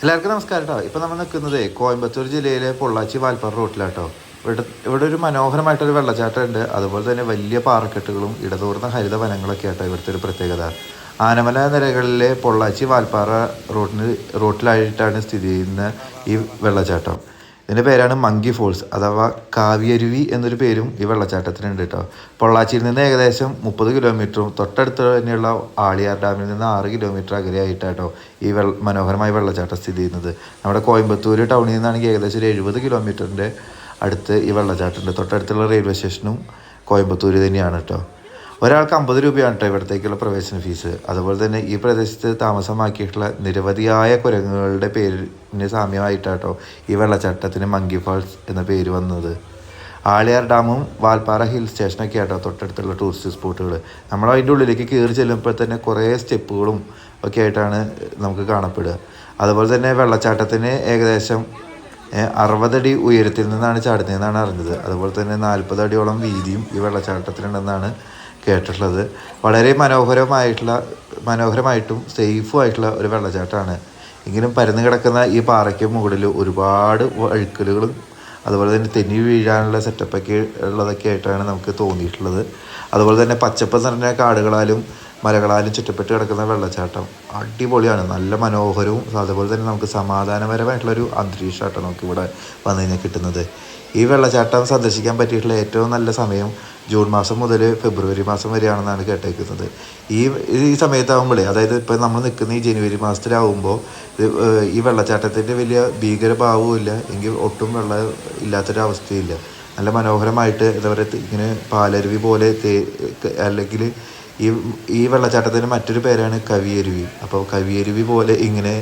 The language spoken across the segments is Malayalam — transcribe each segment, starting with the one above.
എല്ലാവർക്കും നമസ്കാരം കേട്ടോ ഇപ്പം നമ്മൾ നിൽക്കുന്നത് കോയമ്പത്തൂർ ജില്ലയിലെ പൊള്ളാച്ചി വാൽപ്പാറ റോട്ടിലാട്ടോ. ഇവിടെ ഇവിടെ ഒരു മനോഹരമായിട്ടൊരു വെള്ളച്ചാട്ടമുണ്ട്. അതുപോലെ തന്നെ വലിയ പാറക്കെട്ടുകളും ഇടതൂർന്ന ഹരിത വനങ്ങളൊക്കെ ആട്ടോ ഇവിടുത്തെ ഒരു പ്രത്യേകത. ആനമല നിരകളിലെ പൊള്ളാച്ചി വാൽപ്പാറ റോഡിന് റോട്ടിലായിട്ടാണ് സ്ഥിതി ചെയ്യുന്ന ഈ വെള്ളച്ചാട്ടം. ഇതിന്റെ പേരാണ് മങ്കി ഫോൾസ് അഥവാ കാവ്യരുവി എന്നൊരു പേരും ഈ വെള്ളച്ചാട്ടത്തിനുണ്ട് കേട്ടോ പൊള്ളാച്ചിയിൽ നിന്ന് ഏകദേശം മുപ്പത് കിലോമീറ്ററും തൊട്ടടുത്ത് തന്നെയുള്ള ആളിയാർ ഡാമിൽ നിന്ന് ആറ് കിലോമീറ്റർ അകലെയായിട്ടാട്ടോ ഈ വെള്ള മനോഹരമായ വെള്ളച്ചാട്ടം സ്ഥിതി ചെയ്യുന്നത്. നമ്മുടെ കോയമ്പത്തൂർ ടൗണിൽ നിന്നാണെങ്കിൽ ഏകദേശം ഒരു എഴുപത് കിലോമീറ്ററിന്റെ അടുത്ത് ഈ വെള്ളച്ചാട്ടമുണ്ട് തൊട്ടടുത്തുള്ള റെയിൽവേ സ്റ്റേഷനും കോയമ്പത്തൂർ തന്നെയാണ് കേട്ടോ ഒരാൾക്ക് അമ്പത് രൂപയാണ് കേട്ടോ ഇവിടത്തേക്കുള്ള പ്രവേശന ഫീസ്. അതുപോലെ തന്നെ ഈ പ്രദേശത്ത് താമസമാക്കിയിട്ടുള്ള നിരവധിയായ കുരങ്ങുകളുടെ പേരിന് സാമ്യമായിട്ടാട്ടോ ഈ വെള്ളച്ചാട്ടത്തിന് മങ്കി ഫാൾസ് എന്ന പേര് വന്നത്. ആളിയാർ ഡാമും വാൽപ്പാറ ഹിൽ സ്റ്റേഷനൊക്കെ ആട്ടോ തൊട്ടടുത്തുള്ള ടൂറിസ്റ്റ് സ്പോട്ടുകൾ. നമ്മൾ അതിന്റെ ഉള്ളിലേക്ക് കയറി ചെല്ലുമ്പോൾ തന്നെ കുറേ സ്റ്റെപ്പുകളും ഒക്കെ ആയിട്ടാണ് നമുക്ക് കാണപ്പെടുക. അതുപോലെ തന്നെ വെള്ളച്ചാട്ടത്തിന് ഏകദേശം അറുപതടി ഉയരത്തിൽ നിന്നാണ് ചാടുന്നതെന്നാണ് അറിഞ്ഞത്. അതുപോലെ തന്നെ നാൽപ്പത് അടിയോളം വീതിയും ഈ വെള്ളച്ചാട്ടത്തിലുണ്ടെന്നാണ് കേട്ടിട്ടുള്ളത്. വളരെ മനോഹരമായിട്ടുള്ള മനോഹരമായിട്ടും സേഫും ആയിട്ടുള്ള ഒരു വെള്ളച്ചാട്ടമാണ്. എങ്കിലും പരന്നു കിടക്കുന്ന ഈ പാറയ്ക്ക് മുകളിൽ ഒരുപാട് വഴുക്കലുകളും അതുപോലെ തന്നെ തെന്നി വീഴാനുള്ള സെറ്റപ്പൊക്കെ ഉള്ളതൊക്കെ ആയിട്ടാണ് നമുക്ക് തോന്നിയിട്ടുള്ളത്. അതുപോലെ തന്നെ പച്ചപ്പ് നിറഞ്ഞ കാടുകളാലും മലകളാലും ചുറ്റപ്പെട്ട് കിടക്കുന്ന വെള്ളച്ചാട്ടം അടിപൊളിയാണ്. നല്ല മനോഹരവും അതുപോലെ തന്നെ നമുക്ക് സമാധാനപരമായിട്ടുള്ളൊരു അന്തരീക്ഷമായിട്ടാണ് നമുക്ക് ഇവിടെ വന്നു കഴിഞ്ഞാൽ കിട്ടുന്നത്. ഈ വെള്ളച്ചാട്ടം സന്ദർശിക്കാൻ പറ്റിയിട്ടുള്ള ഏറ്റവും നല്ല സമയം ജൂൺ മാസം മുതൽ ഫെബ്രുവരി മാസം വരെയാണെന്നാണ് കേട്ടേക്കുന്നത്. ഈ ഈ സമയത്താകുമ്പോഴേ അതായത് ഇപ്പം നമ്മൾ നിൽക്കുന്ന ഈ ജനുവരി മാസത്തിലാവുമ്പോൾ ഈ വെള്ളച്ചാട്ടത്തിന്റെ വലിയ ഭീകരഭാവവും ഇല്ല എങ്കിൽ ഒട്ടും വെള്ളം ഇല്ലാത്തൊരവസ്ഥയില്ല. നല്ല മനോഹരമായിട്ട് എന്താ പറയുക ഇങ്ങനെ പാലരുവി പോലെ അല്ലെങ്കിൽ ഈ ഈ വെള്ളച്ചാട്ടത്തിന് മറ്റൊരു പേരാണ് കവിയരുവി. അപ്പോൾ കവിയരുവി പോലെ ഇങ്ങനെ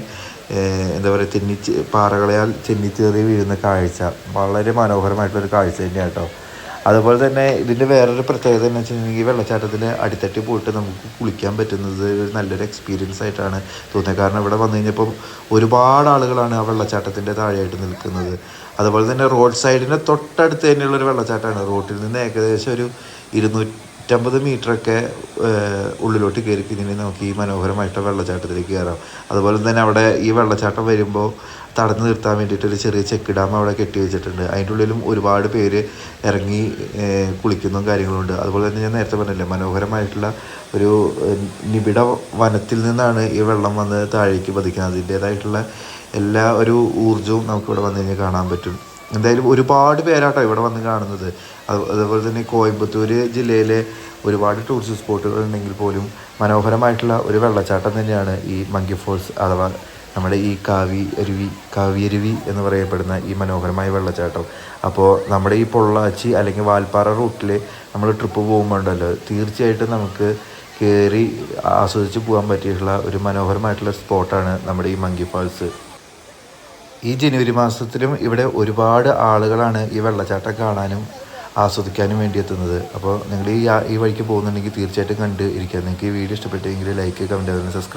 എന്താ പറയുക ചെന്നി പാറകളയാൽ ചെന്നിച്ചേറി വീഴുന്ന കാഴ്ച. വളരെ മനോഹരമായിട്ടുള്ളൊരു കാഴ്ച തന്നെയാണ് കേട്ടോ. അതുപോലെ തന്നെ ഇതിന്റെ വേറൊരു പ്രത്യേകത എന്ന് വെച്ചിട്ടുണ്ടെങ്കിൽ വെള്ളച്ചാട്ടത്തിന്റെ അടിത്തട്ടി പോയിട്ട് നമുക്ക് കുളിക്കാൻ പറ്റുന്നത് ഒരു നല്ലൊരു എക്സ്പീരിയൻസ് ആയിട്ടാണ് തോന്നിയത്. കാരണം ഇവിടെ വന്നു കഴിഞ്ഞപ്പം ഒരുപാട് ആളുകളാണ് ആ വെള്ളച്ചാട്ടത്തിന്റെ താഴെയായിട്ട് നിൽക്കുന്നത്. അതുപോലെ തന്നെ റോഡ് സൈഡിന്റെ തൊട്ടടുത്ത് തന്നെയുള്ളൊരു വെള്ളച്ചാട്ടമാണ്. റോട്ടിൽ നിന്ന് ഏകദേശം ഒരു ഇരുന്നൂറ്റമ്പത് മീറ്ററൊക്കെ ഉള്ളിലോട്ട് കയറി കഴിഞ്ഞാൽ നമുക്ക് ഈ മനോഹരമായിട്ടുള്ള വെള്ളച്ചാട്ടത്തിലേക്ക് കയറാം. അതുപോലെ തന്നെ അവിടെ ഈ വെള്ളച്ചാട്ടം വരുമ്പോൾ തടഞ്ഞു നിർത്താൻ വേണ്ടിയിട്ട് ഒരു ചെറിയ ചെക്ക് ഡാം അവിടെ കെട്ടി വെച്ചിട്ടുണ്ട്. അതിന്റെ ഉള്ളിലും ഒരുപാട് പേര് ഇറങ്ങി കുളിക്കുന്ന കുളിക്കുന്നതും കാര്യങ്ങളുണ്ട് അതുപോലെ തന്നെ ഞാൻ നേരത്തെ പറഞ്ഞില്ലേ മനോഹരമായിട്ടുള്ള ഒരു നിബിഡ വനത്തിൽ നിന്നാണ് ഈ വെള്ളം വന്ന് താഴേക്ക് പതിക്കുന്നത്. അതിന്റേതായിട്ടുള്ള എല്ലാ ഒരു ഊർജവും നമുക്കിവിടെ വന്നു കഴിഞ്ഞാൽ കാണാൻ പറ്റും. എന്തായാലും ഒരുപാട് പേരാട്ടോ ഇവിടെ വന്ന് കാണുന്നത്. അത് അതുപോലെ തന്നെ കോയമ്പത്തൂർ ജില്ലയിലെ ഒരുപാട് ടൂറിസ്റ്റ് സ്പോട്ടുകൾ ഉണ്ടെങ്കിൽ പോലും മനോഹരമായിട്ടുള്ള ഒരു വെള്ളച്ചാട്ടം തന്നെയാണ് ഈ മങ്കി ഫോൾസ് അഥവാ നമ്മുടെ ഈ കാവി അരുവി കാവിയരുവി എന്ന് പറയപ്പെടുന്ന ഈ മനോഹരമായ വെള്ളച്ചാട്ടം. അപ്പോൾ നമ്മുടെ ഈ പൊള്ളാച്ചി അല്ലെങ്കിൽ വാൽപ്പാറ റൂട്ടിൽ നമ്മൾ ട്രിപ്പ് പോകുമ്പോൾ ഉണ്ടല്ലോ തീർച്ചയായിട്ടും നമുക്ക് കയറി ആസ്വദിച്ച് പോകാൻ പറ്റിയിട്ടുള്ള ഒരു മനോഹരമായിട്ടുള്ള സ്പോട്ടാണ് നമ്മുടെ ഈ മങ്കി ഫാൾസ് ഈ ജനുവരി മാസത്തിലും ഇവിടെ ഒരുപാട് ആളുകളാണ് ഈ വെള്ളച്ചാട്ടം കാണാനും ആസ്വദിക്കാനും വേണ്ടി എത്തുന്നത്. അപ്പോൾ നിങ്ങൾ ഈ ഈ വഴിക്ക് പോകുന്നുണ്ടെങ്കിൽ തീർച്ചയായിട്ടും കണ്ട് ഇരിക്കുക നിങ്ങൾക്ക് ഈ വീഡിയോ ഇഷ്ടപ്പെട്ടെങ്കിൽ ലൈക്ക് കമന്റ് സബ്സ്ക്രൈബ്